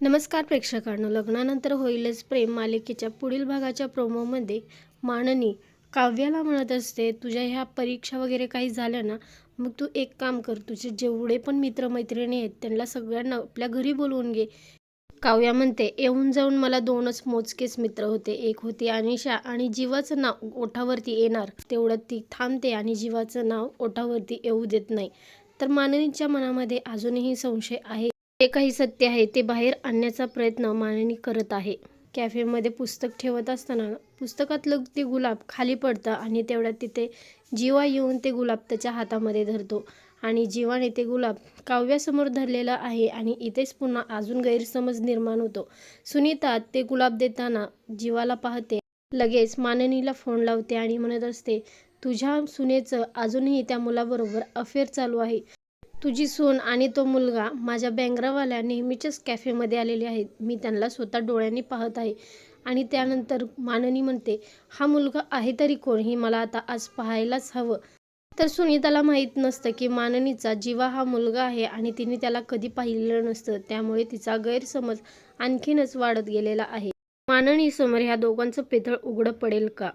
नमस्कार प्रेक्षकांनो लग्नानंतर होईलच प्रेम मालिकेच्या पुढील भागाच्या प्रोमोमध्ये माननी काव्याला म्हणत असते तुझ्या ह्या परीक्षा वगैरे काही झाल्या ना मग तू एक काम कर तुझे जेवढे पण मित्रमैत्रिणी आहेत त्यांना सगळ्यांना आपल्या घरी बोलवून घे. काव्या म्हणते येऊन जाऊन मला दोनच मोजकेच मित्र होते एक होती अनिशा आणि जीवाचं नाव ओठावरती येणार तेवढं ती थांबते आणि जीवाचं नाव ओठावरती येऊ देत नाही. तर माननीच्या मनामध्ये अजूनही संशय आहे जे काही सत्य आहे ते बाहेर आणण्याचा प्रयत्न माननी करत आहे. कॅफेमध्ये पुस्तक ठेवत असताना पुस्तकातलं ते गुलाब खाली पडतं आणि तेवढ्यात तिथे जीवा येऊन ते गुलाब त्याच्या हातामध्ये धरतो आणि जीवाने ते गुलाब काव्यासमोर धरलेलं आहे आणि इथेच पुन्हा अजून गैरसमज निर्माण होतो. सुनीता ते गुलाब देताना जीवाला पाहते. लगेच माननीला फोन लावते आणि म्हणत असते तुझ्या सुनेचं अजूनही त्या मुलाबरोबर अफेअर चालू आहे. तुझी सून आणि तो मुलगा माझ्या बँग्रावाल्या नेहमीच्याच कॅफेमध्ये आलेले आहेत. मी त्यांना स्वतः डोळ्यांनी पाहत आहे. आणि त्यानंतर माननी म्हणते हा मुलगा आहे तरी कोण? हे मला आता आज पाहायलाच हवं. तर सुनीताला माहीत नसतं की माननीचा जीवा हा मुलगा आहे आणि तिने त्याला कधी पाहिलेलं नसतं. त्यामुळे तिचा गैरसमज आणखीनच वाढत गेलेला आहे. माननीसमोर ह्या दोघांचं पितळ उघडं पडेल का?